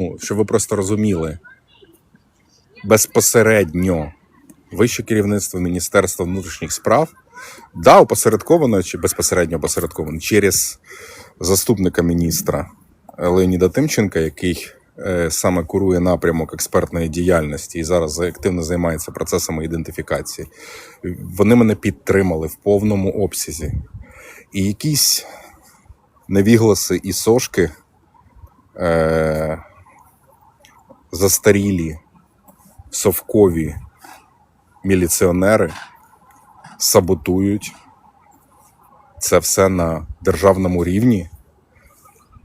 Ну, щоб ви просто розуміли, безпосередньо вище керівництво Міністерства внутрішніх справ, да, опосередковано чи безпосередньо опосередковано через заступника міністра Леоніда Тимченка, який е, саме курує напрямок експертної діяльності і зараз активно займається процесами ідентифікації. Вони мене підтримали в повному обсязі. І якісь невігласи і сошки е, застарілі совкові міліціонери саботують це все на державному рівні.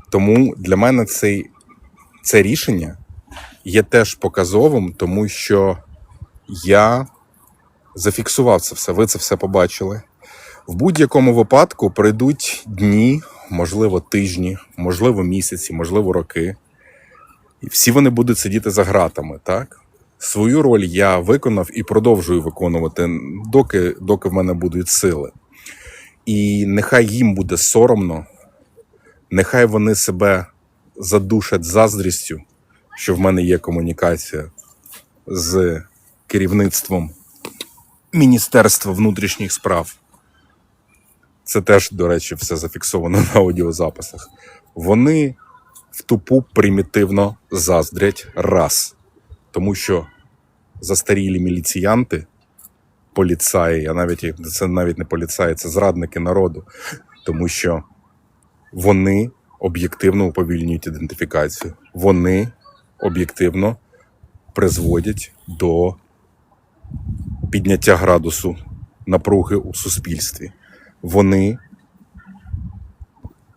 Тому для мене цей, це рішення є теж показовим, тому що я зафіксував це все. Ви це все побачили. В будь-якому випадку пройдуть дні, можливо, тижні, можливо, місяці, можливо, роки. І всі вони будуть сидіти за ґратами, так? Свою роль я виконав і продовжую виконувати, доки, доки в мене будуть сили. І нехай їм буде соромно, нехай вони себе задушать заздрістю, що в мене є комунікація з керівництвом Міністерства внутрішніх справ. Це теж, до речі, все зафіксовано на аудіозаписах. Вони в тупу примітивно заздрять раз. Тому що застарілі міліціянти, поліцаї, а навіть це навіть не поліцаї, це зрадники народу, тому що вони об'єктивно уповільнюють ідентифікацію. Вони об'єктивно призводять до підняття градусу напруги у суспільстві. Вони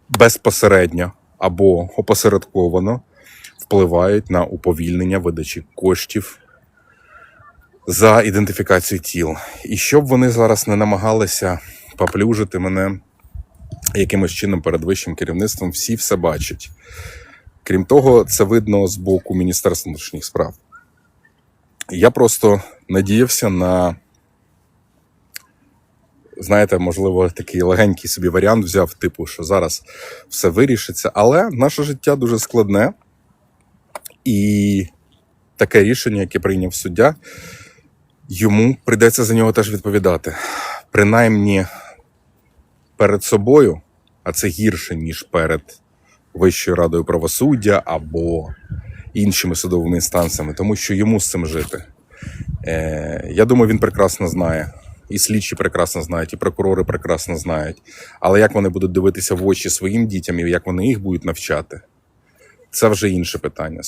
безпосередньо або опосередковано впливають на уповільнення видачі коштів за ідентифікацію тіл. І щоб вони зараз не намагалися поплюжити мене якимось чином перед вищим керівництвом, всі все бачать. Крім того, це видно з боку Міністерства внутрішніх справ. Я просто надіявся на, знаєте, можливо, такий легенький собі варіант взяв, типу, що зараз все вирішиться. Але наше життя дуже складне, і таке рішення, яке прийняв суддя, йому прийдеться за нього теж відповідати. Принаймні перед собою, а це гірше, ніж перед Вищою радою правосуддя або іншими судовими інстанціями, тому що йому з цим жити. Е, я думаю, він прекрасно знає. І слідчі прекрасно знають, і прокурори прекрасно знають. Але як вони будуть дивитися в очі своїм дітям і як вони їх будуть навчати, це вже інше питання.